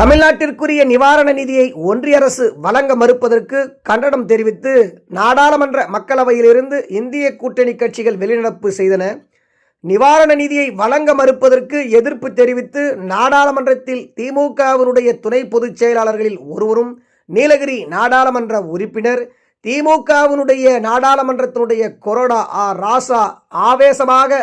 தமிழ்நாட்டிற்குரிய நிவாரண நிதியை ஒன்றிய அரசு வழங்க மறுப்பதற்கு கண்டனம் தெரிவித்து நாடாளுமன்ற மக்களவையிலிருந்து இந்திய கூட்டணி கட்சிகள் வெளிநடப்பு செய்தன. நிவாரண நிதியை வழங்க மறுப்பதற்கு எதிர்ப்பு தெரிவித்து நாடாளுமன்றத்தில் திமுகவினுடைய துணை பொதுச் செயலாளர்களில் ஒருவரும் நீலகிரி நாடாளுமன்ற உறுப்பினர் திமுகவினுடைய நாடாளுமன்றத்தினுடைய கொரோனா ஆ ராசா ஆவேசமாக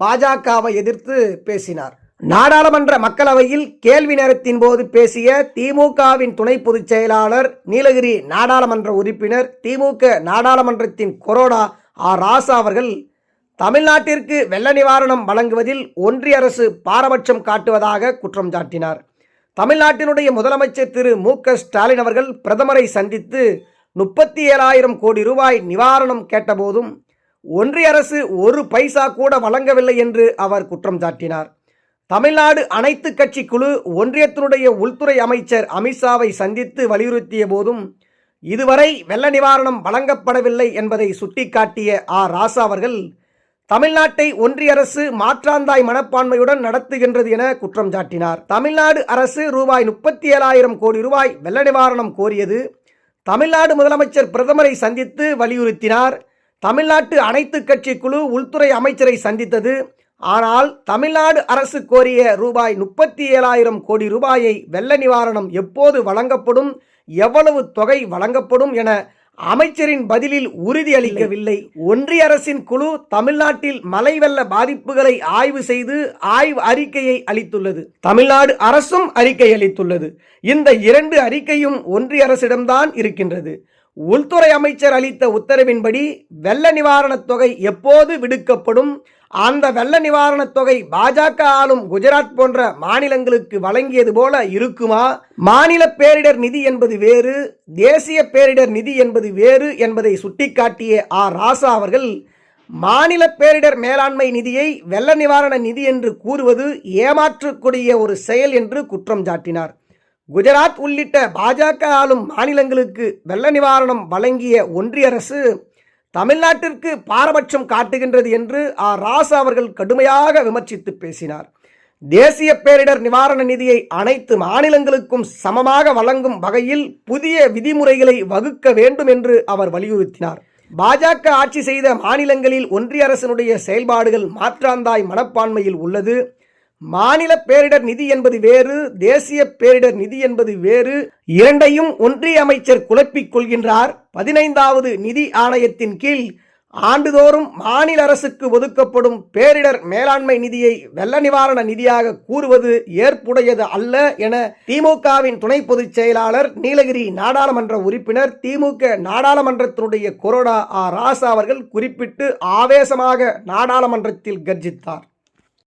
பாஜகவை எதிர்த்து பேசினார். நாடாளுமன்ற மக்களவையில் கேள்வி நேரத்தின் போது பேசிய திமுகவின் துணை பொதுச் செயலாளர் நீலகிரி நாடாளுமன்ற உறுப்பினர் திமுக நாடாளுமன்றத்தின் கொரோனா ஆர் ராசா அவர்கள் தமிழ்நாட்டிற்கு வெள்ள நிவாரணம் வழங்குவதில் ஒன்றிய அரசு பாரபட்சம் காட்டுவதாக குற்றம் சாட்டினார். தமிழ்நாட்டினுடைய முதலமைச்சர் திரு. மு. க. ஸ்டாலின் அவர்கள் பிரதமரை சந்தித்து முப்பத்தி ஏழாயிரம் கோடி ரூபாய் நிவாரணம் கேட்டபோதும் ஒன்றிய அரசு ஒரு பைசா கூட வழங்கவில்லை என்று அவர் குற்றம் சாட்டினார். தமிழ்நாடு அனைத்து கட்சி குழு ஒன்றியத்தினுடைய உள்துறை அமைச்சர் அமித்ஷாவை சந்தித்து வலியுறுத்திய போதும் இதுவரை வெள்ள நிவாரணம் வழங்கப்படவில்லை என்பதை சுட்டிக்காட்டிய ஆர் ராசா அவர்கள் தமிழ்நாட்டை ஒன்றிய அரசு மாற்றாந்தாய் மனப்பான்மையுடன் நடத்துகின்றது என குற்றம் சாட்டினார். தமிழ்நாடு அரசு ரூபாய் முப்பத்தி ஏழாயிரம் கோடி ரூபாய் வெள்ள நிவாரணம் கோரியது. தமிழ்நாடு முதலமைச்சர் பிரதமரை சந்தித்து வலியுறுத்தினார். தமிழ்நாட்டு அனைத்து கட்சி குழு உள்துறை அமைச்சரை சந்தித்தது. ஆனால் தமிழ்நாடு அரசு கோரிய ரூபாய் முப்பத்தி ஏழாயிரம் கோடி ரூபாயை வெள்ள நிவாரணம் எப்போது வழங்கப்படும் எவ்வளவு தொகை வழங்கப்படும் என அமைச்சரின் பதிலில் உறுதியளிக்கவில்லை ஒன்றிய அரசின் குழு தமிழ்நாட்டில் மழை வெள்ள பாதிப்புகளை ஆய்வு செய்து ஆய்வு அறிக்கையை அளித்துள்ளது. தமிழ்நாடு அரசும் அறிக்கை அளித்துள்ளது. இந்த இரண்டு அறிக்கையும் ஒன்றிய அரசிடம்தான் இருக்கின்றது. உள்துறை அமைச்சர் அளித்த உத்தரவின்படி வெள்ள நிவாரணத் தொகை எப்போது விடுக்கப்படும்? அந்த வெள்ள நிவாரணத் தொகை பாஜக ஆளும் குஜராத் போன்ற மாநிலங்களுக்கு வழங்கியது போல இருக்குமா? மாநில பேரிடர் நிதி என்பது வேறு தேசிய பேரிடர் நிதி என்பது வேறு என்பதை சுட்டிக்காட்டிய ஆர் ராசா அவர்கள் மாநில பேரிடர் மேலாண்மை நிதியை வெள்ள நிவாரண நிதி என்று கூறுவது ஏமாற்றக்கூடிய ஒரு செயல் என்று குற்றம் சாட்டினார். குஜராத் உள்ளிட்ட பாஜக ஆளும் மாநிலங்களுக்கு வெள்ள நிவாரணம் வழங்கிய ஒன்றிய அரசு தமிழ்நாட்டிற்கு பாரபட்சம் காட்டுகின்றது என்று ஆர் ராசா அவர்கள் கடுமையாக விமர்சித்து பேசினார். தேசிய பேரிடர் நிவாரண நிதியை அனைத்து மாநிலங்களுக்கும் சமமாக வழங்கும் வகையில் புதிய விதிமுறைகளை வகுக்க வேண்டும் என்று அவர் வலியுறுத்தினார். பாஜக ஆட்சி செய்த மாநிலங்களில் ஒன்றிய அரசினுடைய செயல்பாடுகள் மாற்றாந்தாய் மனப்பான்மையில் உள்ளது. மாநில பேரிடர் நிதி என்பது வேறு தேசிய பேரிடர் நிதி என்பது வேறு. இரண்டையும் ஒன்றிய அமைச்சர் குழப்பிக் கொள்கின்றார். பதினைந்தாவது நிதி ஆணையத்தின் கீழ் ஆண்டுதோறும் மாநில அரசுக்கு ஒதுக்கப்படும் பேரிடர் மேலாண்மை நிதியை வெள்ள நிவாரண நிதியாக கூறுவது ஏற்புடையது அல்ல என திமுகவின் துணை பொதுச் செயலாளர் நீலகிரி நாடாளுமன்ற உறுப்பினர் திமுக நாடாளுமன்றத்தினுடைய கொரோனா ஆ. ராசா அவர்கள் குறிப்பிட்டு ஆவேசமாக நாடாளுமன்றத்தில் கர்ஜித்தார்.